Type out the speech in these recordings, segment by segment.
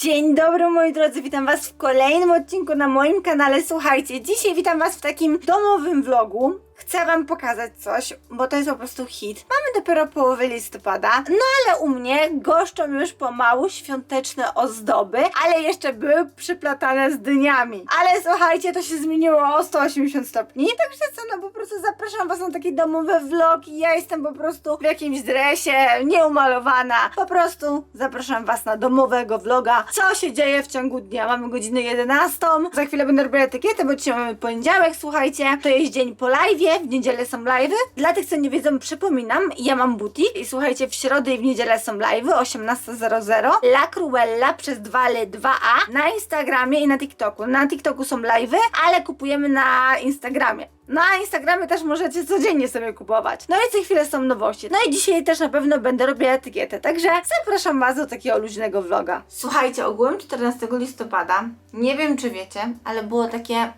Dzień dobry moi drodzy, witam was w kolejnym odcinku na moim kanale. Słuchajcie, dzisiaj witam was w takim domowym vlogu. Chcę wam pokazać coś, bo to jest po prostu hit. Mamy dopiero połowę listopada, no ale u mnie goszczą już pomału świąteczne ozdoby, ale jeszcze były przyplatane z dyniami. Ale słuchajcie, to się zmieniło o 180 stopni, także co, no po prostu zapraszam was na taki domowy vlog i ja jestem po prostu w jakimś dresie, nieumalowana. Po prostu zapraszam was na domowego vloga, co się dzieje w ciągu dnia. Mamy godzinę 11, za chwilę będę robiła etykietę, bo dzisiaj mamy poniedziałek, słuchajcie. To jest dzień po live, w niedzielę są live'y. Dla tych, co nie wiedzą, przypominam, ja mam butik i słuchajcie, w środę i w niedzielę są live'y, 18.00. La Cruella przez 2 l 2a na Instagramie i na TikToku. Na TikToku są live'y, ale kupujemy na Instagramie. Na Instagramie też możecie codziennie sobie kupować. No i co chwilę są nowości. No i dzisiaj też na pewno będę robiła etykietę, także zapraszam Was do takiego luźnego vloga. Słuchajcie, ogółem 14 listopada, nie wiem czy wiecie, ale było takie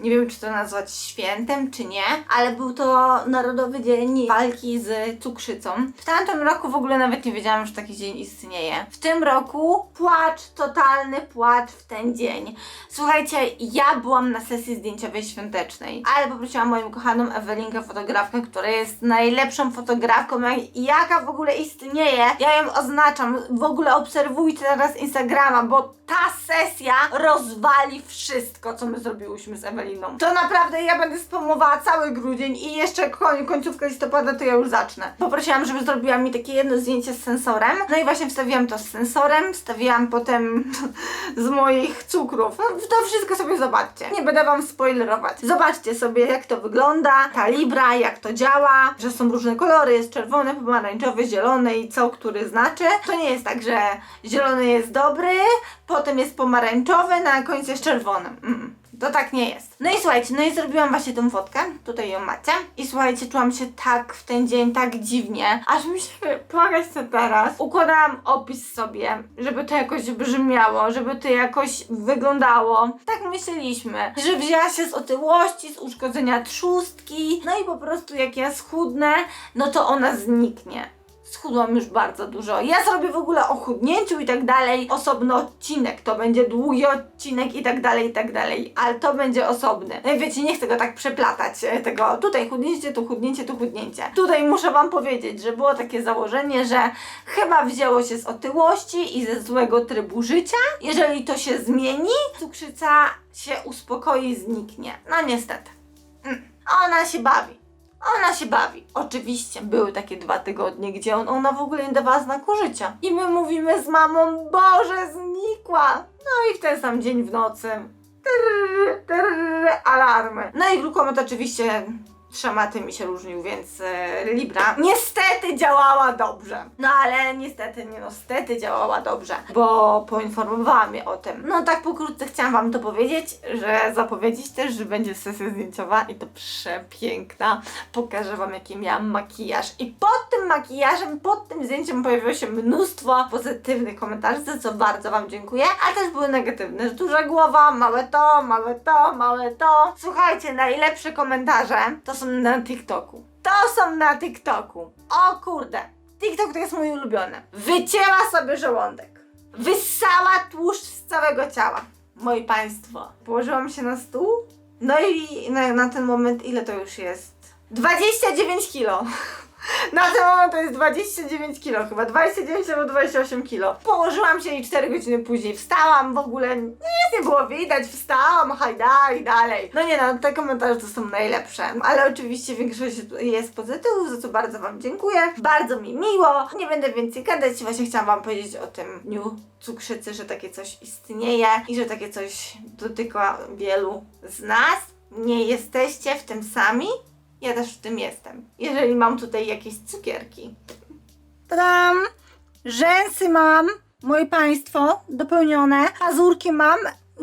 nie wiem, czy to nazwać świętem, czy nie, ale był to Narodowy Dzień Walki z Cukrzycą. W tamtym roku w ogóle nawet nie wiedziałam, że taki dzień istnieje. W tym roku płacz, totalny płacz w ten dzień. Słuchajcie, ja byłam na sesji zdjęciowej świątecznej, ale poprosiłam moją kochaną Ewelinkę, fotografkę, która jest najlepszą fotografką, jak- jaka w ogóle istnieje. Ja ją oznaczam. W ogóle obserwujcie teraz Instagrama, bo ta sesja rozwali wszystko, co my zrobiłyśmy z Eweliną. To naprawdę ja będę spamowała cały grudzień i jeszcze koń, końcówkę listopada to ja już zacznę. Poprosiłam, żeby zrobiła mi takie jedno zdjęcie z sensorem. No i właśnie wstawiłam to z sensorem, wstawiłam potem z moich cukrów. No, to wszystko sobie zobaczcie. Nie będę wam spoilerować. Zobaczcie sobie, jak to wygląda, kalibra, jak to działa, że są różne kolory, jest czerwony, pomarańczowy, zielony i co który znaczy. To nie jest tak, że zielony jest dobry, potem jest pomarańczowy, na końcu jest czerwony. Mm. To tak nie jest. No i słuchajcie, no i zrobiłam właśnie tą fotkę. Tutaj ją macie. I słuchajcie, czułam się tak w ten dzień, tak dziwnie. Aż mi się płakać chce teraz. Układałam opis sobie, żeby to jakoś brzmiało, żeby to jakoś wyglądało. Tak myśleliśmy, że wzięła się z otyłości, z uszkodzenia trzustki. No i po prostu jak ja schudnę, no to ona zniknie schudłam już bardzo dużo. Ja zrobię w ogóle o chudnięciu i tak dalej. Osobny odcinek, to będzie długi odcinek i tak dalej, i tak dalej. Ale to będzie osobny. No i wiecie, nie chcę go tak przeplatać. e, Tego tutaj chudnięcie, tu chudnięcie, tu chudnięcie. Tutaj muszę wam powiedzieć, że było takie założenie, że chyba wzięło się z otyłości i ze złego trybu życia. Jeżeli to się zmieni, cukrzyca się uspokoi, zniknie. No niestety. Mm. Ona się bawi. Ona się bawi. Oczywiście były takie dwa tygodnie, gdzie on, ona w ogóle nie dawała znaku życia. I my mówimy z mamą, Boże, znikła. No i w ten sam dzień w nocy. Trrr, trrr, alarmy. No i glukomet oczywiście szamaty mi się różnił, więc e, Libra niestety działała dobrze. No ale niestety, nie no, stety działała dobrze, bo poinformowała mnie o tym. No tak pokrótce chciałam wam to powiedzieć, że zapowiedzieć też, że będzie sesja zdjęciowa i to przepiękna. Pokażę wam jaki miałam makijaż i pod tym makijażem, pod tym zdjęciem pojawiło się mnóstwo pozytywnych komentarzy, za co bardzo wam dziękuję, ale też były negatywne, że duża głowa, małe to, małe to, małe to. Słuchajcie, najlepsze komentarze to są na TikToku. To są na TikToku. O kurde. TikTok to jest mój ulubiony. Wycięła sobie żołądek. Wyssała tłuszcz z całego ciała. Moi Państwo, położyłam się na stół. No i na, na ten moment ile to już jest? 29 kilo. Na ten moment to jest 29 kilo, chyba 29 albo 28 kilo. Położyłam się i 4 godziny później wstałam, w ogóle nic nie było widać, wstałam, hajda i dalej. No nie no, te komentarze to są najlepsze, ale oczywiście większość jest pozytywów, za co bardzo Wam dziękuję. Bardzo mi miło. Nie będę więcej gadać, właśnie chciałam Wam powiedzieć o tym dniu cukrzycy, że takie coś istnieje i że takie coś dotyka wielu z nas. Nie jesteście w tym sami. Ja też w tym jestem. Jeżeli mam tutaj jakieś cukierki. Tadam! Rzęsy mam, moi państwo, dopełnione. Pazurki mam.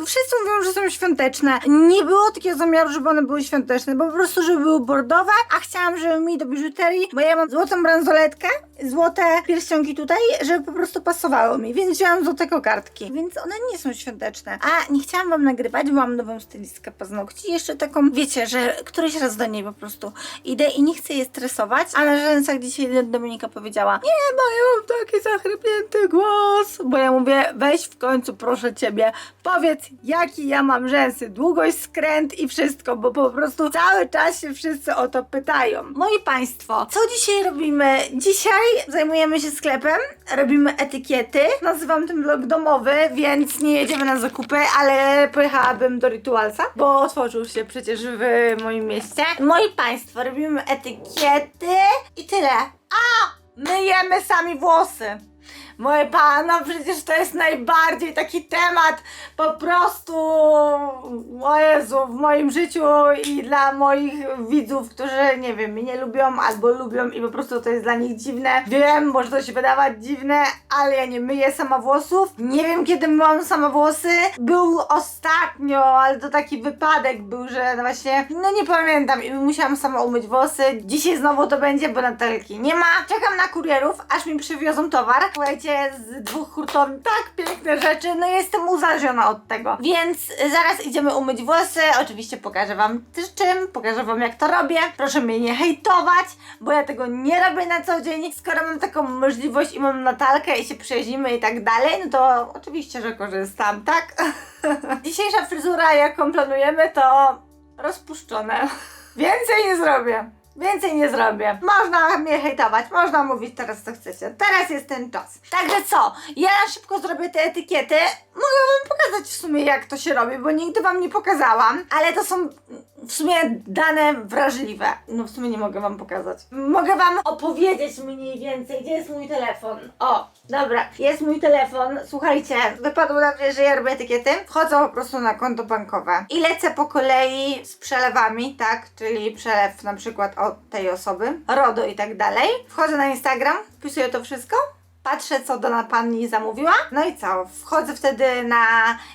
Wszyscy mówią, że są świąteczne. Nie było takiego zamiaru, żeby one były świąteczne, bo po prostu, żeby były bordowe, a chciałam, żeby mi do biżuterii, bo ja mam złotą bransoletkę, złote pierścionki tutaj, żeby po prostu pasowało mi, więc wziąłam złote kokardki. Więc one nie są świąteczne. A nie chciałam wam nagrywać, bo mam nową stylistkę paznokci, jeszcze taką, wiecie, że któryś raz do niej po prostu idę i nie chcę je stresować, a na rzęsach dzisiaj Dominika powiedziała, nie, bo ja mam taki zachrypnięty głos, bo ja mówię, weź w końcu proszę ciebie, powiedz jaki ja mam rzęsy, długość, skręt i wszystko, bo po prostu cały czas się wszyscy o to pytają. Moi Państwo, co dzisiaj robimy? Dzisiaj zajmujemy się sklepem, robimy etykiety, nazywam ten vlog domowy, więc nie jedziemy na zakupy, ale pojechałabym do Ritualsa, bo otworzył się przecież w moim mieście. Moi Państwo, robimy etykiety i tyle. A! Myjemy sami włosy. Moje pana, przecież to jest najbardziej taki temat po prostu, o Jezu, w moim życiu i dla moich widzów, którzy, nie wiem, mnie nie lubią albo lubią i po prostu to jest dla nich dziwne. Wiem, może to się wydawać dziwne, ale ja nie myję sama włosów. Nie wiem, kiedy myłam sama włosy. Był ostatnio, ale to taki wypadek był, że no właśnie, no nie pamiętam i musiałam sama umyć włosy. Dzisiaj znowu to będzie, bo Natalki nie ma. Czekam na kurierów, aż mi przywiozą towar. Słuchajcie, z dwóch hurtowni tak piękne rzeczy, no jestem uzależniona od tego. Więc zaraz idziemy umyć włosy. Oczywiście pokażę wam czym, pokażę wam jak to robię. Proszę mnie nie hejtować, bo ja tego nie robię na co dzień. Skoro mam taką możliwość i mam Natalkę i się przyjaźnimy i tak dalej, no to oczywiście, że korzystam, tak? Dzisiejsza fryzura, jaką planujemy, to rozpuszczone. Więcej nie zrobię. Więcej nie zrobię. Można mnie hejtować, można mówić teraz co chcecie. Teraz jest ten czas. Także co? Ja szybko zrobię te etykiety. Mogę wam pokazać w sumie jak to się robi, bo nigdy wam nie pokazałam. Ale to są w sumie dane wrażliwe. No w sumie nie mogę wam pokazać. Mogę wam opowiedzieć mniej więcej, gdzie jest mój telefon. O, dobra, jest mój telefon. Słuchajcie, wypadło na mnie, że ja robię etykiety. Wchodzę po prostu na konto bankowe i lecę po kolei z przelewami, tak? Czyli przelew na przykład od tej osoby, RODO i tak dalej. Wchodzę na Instagram, wpisuję to wszystko. Patrzę, co dana pani zamówiła. No i co? Wchodzę wtedy na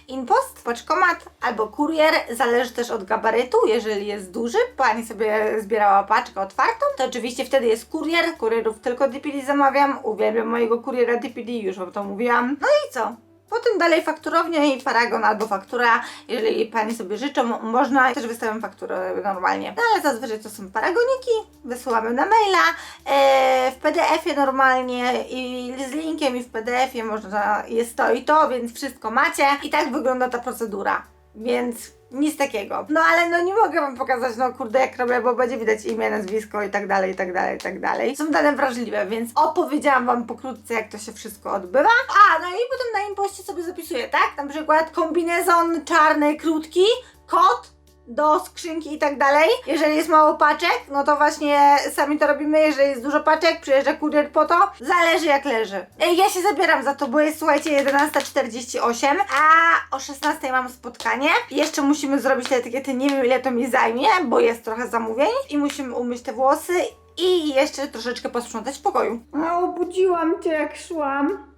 InPost, poczkomat albo kurier. Zależy też od gabarytu. Jeżeli jest duży, pani sobie zbierała paczkę otwartą, to oczywiście wtedy jest kurier. Kurierów tylko DPD zamawiam. Uwielbiam mojego kuriera DPD, już wam to mówiłam. No i co? Potem dalej fakturownia i paragon albo faktura, jeżeli Pani sobie życzą, można, też wystawiam fakturę normalnie. No ale zazwyczaj to są paragoniki, wysyłamy na maila, e, w PDF-ie normalnie i z linkiem i w PDF-ie można, jest to i to, więc wszystko macie i tak wygląda ta procedura. Więc nic takiego. No ale no nie mogę wam pokazać, no kurde, jak robię, bo będzie widać imię, nazwisko i tak dalej, i tak dalej, i tak dalej. Są dane wrażliwe, więc opowiedziałam wam pokrótce, jak to się wszystko odbywa. A, no i potem na impoście sobie zapisuję, tak? Na przykład kombinezon czarny, krótki, kot, do skrzynki i tak dalej. Jeżeli jest mało paczek, no to właśnie sami to robimy. Jeżeli jest dużo paczek, przyjeżdża kurier po to. Zależy jak leży. Ja się zabieram za to, bo jest słuchajcie 11.48, a o 16.00 mam spotkanie. Jeszcze musimy zrobić te etykiety. Nie wiem ile to mi zajmie, bo jest trochę zamówień. I musimy umyć te włosy i jeszcze troszeczkę posprzątać w pokoju. A obudziłam cię jak szłam.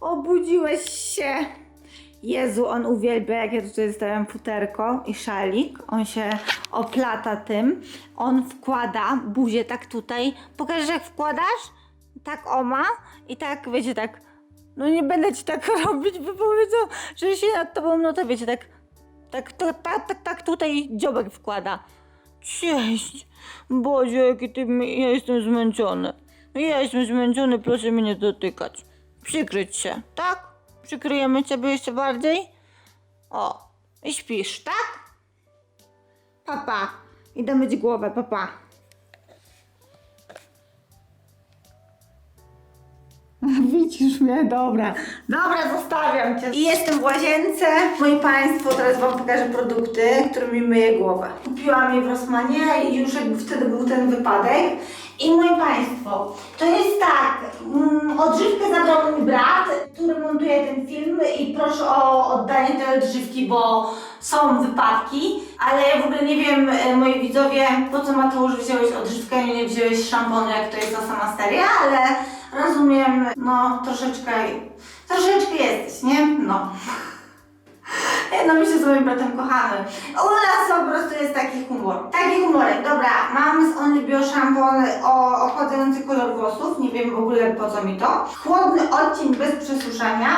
Obudziłeś się. Jezu, on uwielbia, jak ja tutaj zostawiam futerko i szalik. On się oplata tym. On wkłada buzię tak tutaj. Pokażesz jak wkładasz? Tak oma i tak, wiecie, tak. No nie będę ci tak robić, bo powiedzą, że się nad tobą, no to wiecie, tak, tak, tak, tak, tak, tak tutaj dziobek wkłada. Cześć! Boże, jaki ty, ja jestem zmęczony. Ja jestem zmęczony, proszę mnie nie dotykać. Przykryć się, tak? Przykryjemy ciebie jeszcze bardziej? O, i śpisz, tak? Papa, idę myć głowę, papa. Widzisz mnie? Dobra. Dobra, zostawiam cię. I jestem w łazience. Moi Państwo, teraz Wam pokażę produkty, którymi myję głowę. Kupiłam je w Rossmanie i już jakby wtedy był ten wypadek. I moi Państwo, to jest tak, mm, odżywkę zabrał mój brat, który montuje ten film i proszę o oddanie tej odżywki, bo są wypadki, ale ja w ogóle nie wiem, e, moi widzowie, po co Mateusz wziąłeś odżywkę i nie wziąłeś szamponu, jak to jest ta sama seria, ale rozumiem, no troszeczkę, troszeczkę jesteś, nie? No. E, No my się z moim bratem kochamy. U nas po prostu jest taki humor. Taki humorek. Dobra, mam z Only Bio szampon o ochładzający kolor włosów. Nie wiem w ogóle po co mi to. Chłodny odcień bez przesuszania,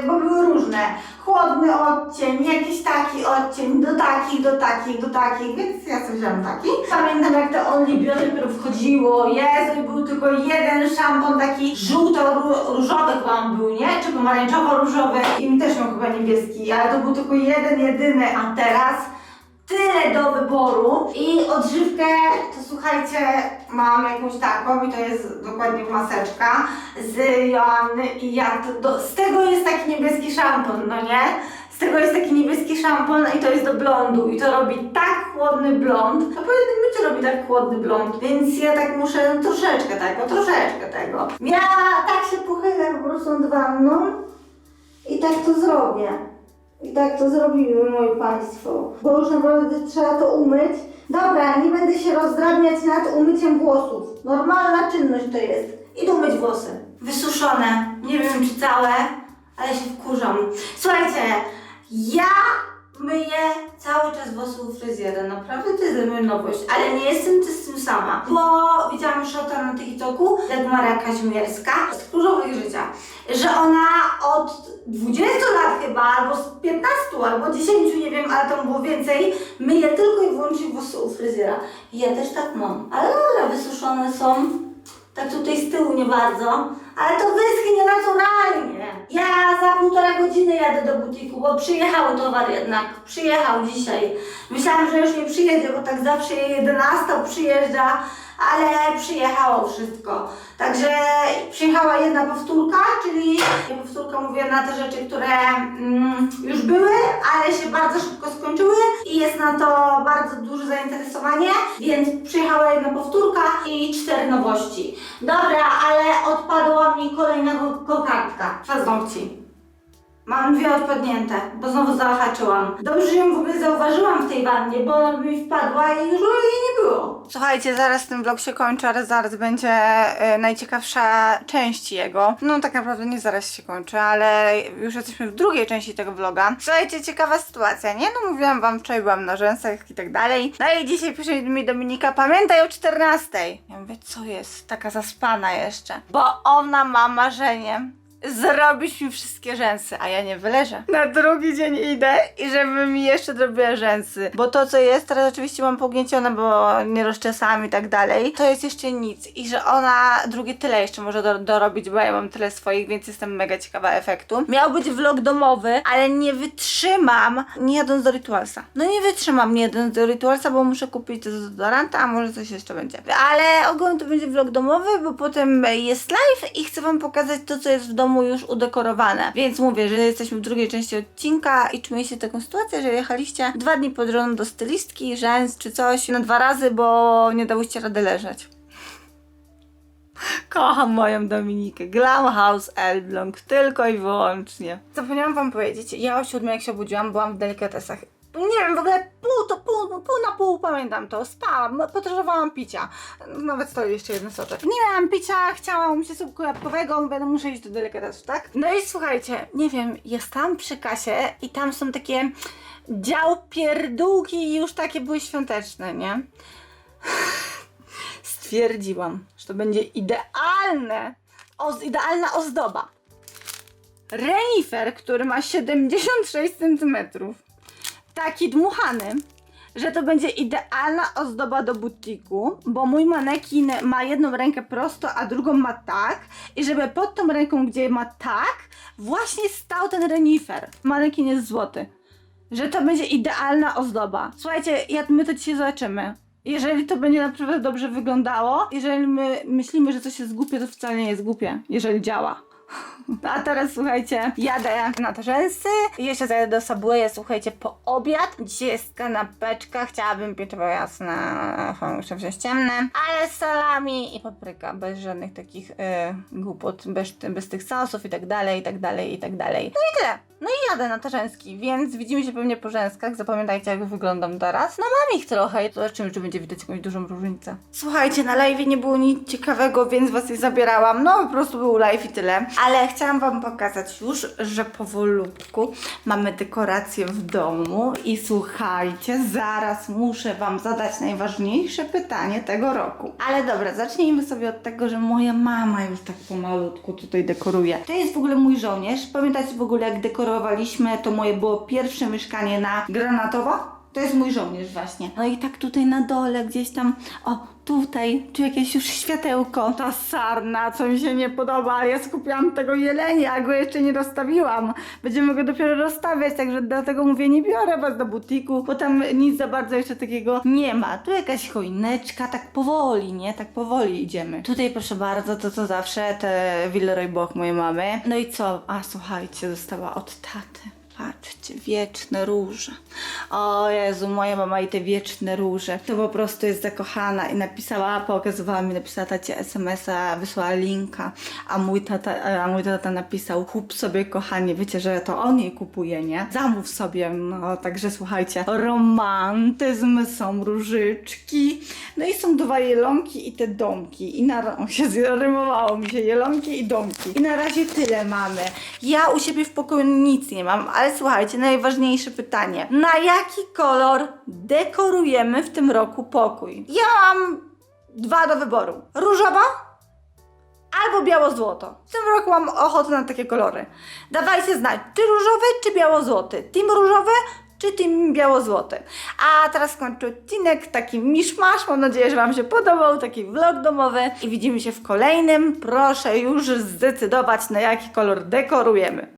yy, bo były różne. Chłodny odcień, jakiś taki odcień, do takich, do takich, do takich, więc ja sobie wziąłem taki. Pamiętam jak to Only Bio dopiero wchodziło, Jezu, i był tylko jeden szampon taki żółto-różowy chyba on był, nie? Czy pomarańczowo-różowy i mi też miał chyba niebieski, ale to był tylko jeden, jedyny, a teraz tyle do wyboru i odżywkę, to słuchajcie, mam jakąś taką i to jest dokładnie maseczka z Joanny i ja to, do, z tego jest taki niebieski szampon, no nie? Z tego jest taki niebieski szampon i to jest do blondu i to robi tak chłodny blond, to po jednym myciu robi tak chłodny blond, więc ja tak muszę no, troszeczkę tego, troszeczkę tego. Ja tak się pochylę po prostu nad wanną i tak to zrobię. I tak to zrobimy, moi Państwo. Bo już naprawdę trzeba to umyć. Dobra, nie będę się rozdrabniać nad umyciem włosów. Normalna czynność to jest. Idę umyć włosy. Wysuszone. Nie wiem czy całe, ale się wkurzam. Słuchajcie, ja myję cały czas włosy u fryzjera. Naprawdę to jest nowość. Ale nie jestem z tym sama. Bo widziałam szota na TikToku, Dagmara Kazimierska z Różowych Życia, że ona od 20 lat chyba, albo z 15, albo 10, nie wiem, ale tam było więcej, myję tylko i wyłącznie włosy u fryzjera. I ja też tak mam. Ale dobra, wysuszone są. Nie bardzo, ale to wyschnie naturalnie. Ja za półtora godziny jadę do butiku, bo przyjechał towar jednak. Przyjechał dzisiaj. Myślałam, że już nie przyjedzie, bo tak zawsze 11 przyjeżdża, ale przyjechało wszystko. Także przyjechała jedna powtórka, czyli powtórka mówię na te rzeczy, które mm, już były, ale się bardzo szybko skończyły i jest na to bardzo duże zainteresowanie, więc przyjechała jedna powtórka i cztery nowości. Dobra, ale odpadła mi kolejna kokardka. Paznokci. Mam dwie odpadnięte, bo znowu zahaczyłam. Dobrze, że ją w ogóle zauważyłam w tej wannie, bo ona mi wpadła i już jej nie było. Słuchajcie, zaraz ten vlog się kończy, ale zaraz będzie e, najciekawsza część jego. No tak naprawdę nie zaraz się kończy, ale już jesteśmy w drugiej części tego vloga. Słuchajcie, ciekawa sytuacja, nie? No mówiłam wam, wczoraj byłam na rzęsach i tak dalej. No i dzisiaj pisze mi Dominika, pamiętaj o 14. Ja mówię, co jest? Taka zaspana jeszcze. Bo ona ma marzenie, zrobić mi wszystkie rzęsy, a ja nie wyleżę. Na drugi dzień idę i żeby mi jeszcze zrobiła rzęsy. Bo to, co jest, teraz oczywiście mam pogniecione, bo nie rozczesałam i tak dalej, to jest jeszcze nic. I że ona drugie tyle jeszcze może do, dorobić, bo ja mam tyle swoich, więc jestem mega ciekawa efektu. Miał być vlog domowy, ale nie wytrzymam nie jadąc do Ritualsa. No nie wytrzymam nie jadąc do Ritualsa, bo muszę kupić dezodoranta, a może coś jeszcze będzie. Ale ogólnie to będzie vlog domowy, bo potem jest live i chcę wam pokazać to, co jest w domu już udekorowane. Więc mówię, że jesteśmy w drugiej części odcinka i czuję się taką sytuację, że jechaliście dwa dni pod rząd do stylistki, rzęs czy coś na dwa razy, bo nie dałyście rady leżeć. Kocham moją Dominikę. Glam House Elbląg, tylko i wyłącznie. Zapomniałam wam powiedzieć, ja o siódmej jak się obudziłam, byłam w delikatesach. Nie wiem, w ogóle pół to pół, pół na pół pamiętam to. Spałam, potrzebowałam picia. Nawet stoi jeszcze jeden soczek. Nie miałam picia, chciałam się słupku jabłkowego, mówię, no muszę iść do delikatesów, tak? No i słuchajcie, nie wiem, jest tam przy kasie i tam są takie dział pierdółki i już takie były świąteczne, nie? stwierdziłam, że to będzie idealne, oz, idealna ozdoba. Renifer, który ma 76 cm, taki dmuchany, że to będzie idealna ozdoba do butiku, bo mój manekin ma jedną rękę prosto, a drugą ma tak i żeby pod tą ręką, gdzie ma tak, właśnie stał ten renifer. Manekin jest złoty. Że to będzie idealna ozdoba. Słuchajcie, jak my to dzisiaj zobaczymy. Jeżeli to będzie naprawdę dobrze wyglądało, jeżeli my myślimy, że coś jest głupie, to wcale nie jest głupie, jeżeli działa. A teraz słuchajcie, jadę na te rzęsy i jeszcze zajadę do Subwaya, słuchajcie, po obiad. Dzisiaj jest kanapeczka, chciałabym pieczywo jasne, ach, muszę wziąć ciemne, ale z salami i papryka, bez żadnych takich y, głupot, bez, bez tych sosów i tak dalej, i tak dalej, i tak dalej. No i tyle. No i jadę na Tarzeński, więc widzimy się pewnie po rzęskach. Zapamiętajcie, jak wyglądam teraz. No mam ich trochę i zobaczymy, czy będzie widać jakąś dużą różnicę. Słuchajcie, na live nie było nic ciekawego, więc was nie zabierałam. No po prostu był live i tyle. Ale chciałam wam pokazać już, że powolutku mamy dekoracje w domu i słuchajcie, zaraz muszę wam zadać najważniejsze pytanie tego roku. Ale dobra, zacznijmy sobie od tego, że moja mama już tak pomalutku tutaj dekoruje. To jest w ogóle mój żołnierz. Pamiętacie w ogóle jak dekorowaliśmy, to moje było pierwsze mieszkanie na Granatowo? To jest mój żołnierz właśnie. No i tak tutaj na dole gdzieś tam, o tutaj, tu jakieś już światełko. Ta sarna, co mi się nie podoba, ja skupiłam tego jelenia, go jeszcze nie rozstawiłam. Będziemy go dopiero rozstawiać, także dlatego mówię, nie biorę was do butiku, bo tam nic za bardzo jeszcze takiego nie ma. Tu jakaś choineczka, tak powoli, nie? Tak powoli idziemy. Tutaj proszę bardzo, to co zawsze, te Villeroy Boch mojej mamy. No i co? A słuchajcie, została od taty. Patrzcie, wieczne róże. O Jezu, moja mama i te wieczne róże. To po prostu jest zakochana i napisała, pokazywała mi, napisała tacie SMS-a, wysłała linka, a mój tata, a mój tata napisał, kup sobie kochanie, wiecie, że to on jej kupuje, nie? Zamów sobie, no także słuchajcie, romantyzm, są różyczki, no i są dwa jelonki i te domki i na o, się zrymowało mi się jelonki i domki. I na razie tyle mamy. Ja u siebie w pokoju nic nie mam, słuchajcie, najważniejsze pytanie. Na jaki kolor dekorujemy w tym roku pokój? Ja mam dwa do wyboru. Różowa albo biało-złoto. W tym roku mam ochotę na takie kolory. Dawajcie znać, czy różowy, czy biało-złoty. Team różowy, czy team biało-złoty. A teraz kończę odcinek, taki miszmasz. Mam nadzieję, że Wam się podobał, taki vlog domowy. I widzimy się w kolejnym. Proszę już zdecydować, na jaki kolor dekorujemy.